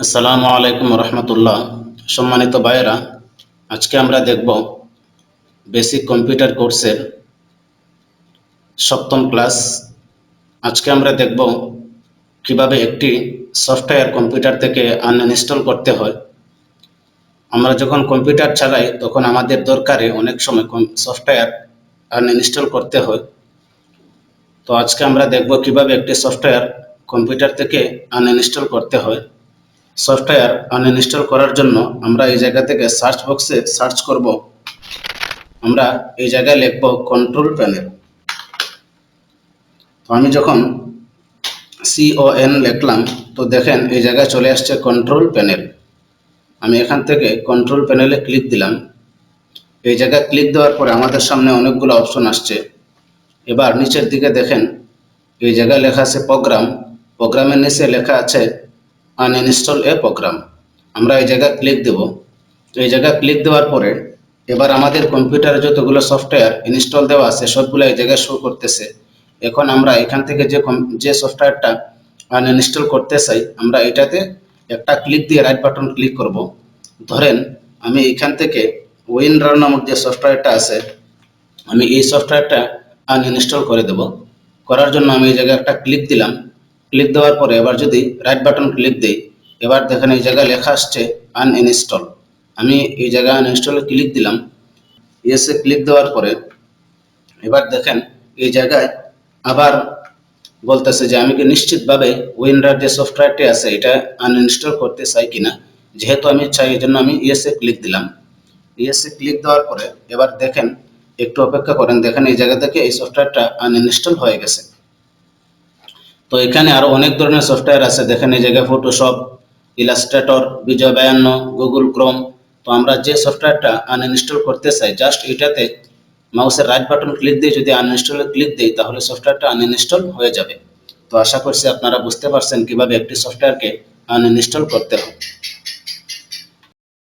আসসালামু আলাইকুম রহমতুল্লাহ। সম্মানিত ভাইয়েরা, আজকে আমরা দেখব বেসিক কম্পিউটার কোর্সের সপ্তম ক্লাস। আজকে আমরা দেখব কীভাবে একটি সফটওয়্যার কম্পিউটার থেকে আনইনস্টল করতে হয়। আমরা যখন কম্পিউটার চালাই, তখন আমাদের দরকারে অনেক সময় সফটওয়্যার আনইনস্টল করতে হয়। তো আজকে আমরা দেখব কীভাবে একটি সফটওয়্যার কম্পিউটার থেকে আনইনস্টল করতে হয়। সফটওয়্যার আনইনস্টল করার জন্য আমরা এই জায়গা থেকে সার্চ বক্সে সার্চ করব। আমরা এই জায়গায় লিখব কন্ট্রোল প্যানেল তো আমি যখন সিওএন লিখলাম, তো দেখেন এই জায়গায় চলে আসছে কন্ট্রোল প্যানেল আমি এখান থেকে কন্ট্রোল প্যানেলে ক্লিক দিলাম। এই জায়গায় ক্লিক দেওয়ার পরে আমাদের সামনে অনেকগুলো অপশন আসছে। এবার নিচের দিকে দেখেন, এই জায়গায় লেখা আছে প্রোগ্রাম প্রোগ্রামের নিচে লেখা আছে আনইনস্টল এ প্রোগ্রাম আমরা এই জায়গায় ক্লিক দেব। এই জায়গায় ক্লিক দেওয়ার পরে এবার আমাদের কম্পিউটারে যতগুলো সফটওয়্যার ইনস্টল দেওয়া আছে, সবগুলো এই জায়গায় শো করতেছে। এখন আমরা এখান থেকে যে যে সফটওয়্যারটা আনইনস্টল করতে চাই, আমরা এটাতে একটা ক্লিক দিয়ে রাইট বাটন ক্লিক করব। ধরেন আমি এখান থেকে উইনডার নামক যে সফটওয়্যারটা আছে, আমি এই সফটওয়্যারটা আনইনস্টল করে দেব। করার জন্য আমি এই জায়গায় একটা ক্লিক দিলাম। ক্লিক দেওয়ার পরে এবার যদি রাইট বাটন ক্লিক দিই, এবার দেখেন এই জায়গায় লেখা আসছে আনইনস্টল আমি এই জায়গায় আনইনস্টলে ক্লিক দিলাম। ইয়েসে ক্লিক দেওয়ার পরে এবার দেখেন এই জায়গায় আবার বলতেছে যে আমি কি নিশ্চিতভাবে উইন্ডার যে সফটওয়্যারটি আছে, এটা আনইনস্টল করতে চাই কিনা? যেহেতু আমি চাই এই জন্য আমি ইয়েসে ক্লিক দিলাম। ইয়েসে ক্লিক দেওয়ার পরে এবার দেখেন, একটু অপেক্ষা করেন। দেখেন এই জায়গা থেকে এই সফটওয়্যারটা আনইনস্টল হয়ে গেছে। তো এখানে আরও অনেক ধরনের সফটওয়্যার আছে। দেখেন এই জায়গায় ফটোশপ ইলাস্ট্রেটর বিজয় বায়ান্ন গুগল ক্রোম তো আমরা যে সফটওয়্যারটা আনইনস্টল করতে চাই জাস্ট এটাতে মাউসের রাইট বাটন ক্লিক দিয়ে যদি আনইনস্টলে ক্লিক দিই, তাহলে সফটওয়্যারটা আনইনস্টল হয়ে যাবে। তো আশা করছি আপনারা বুঝতে পারছেন কীভাবে একটি সফটওয়্যারকে আনইনস্টল করতে হয়।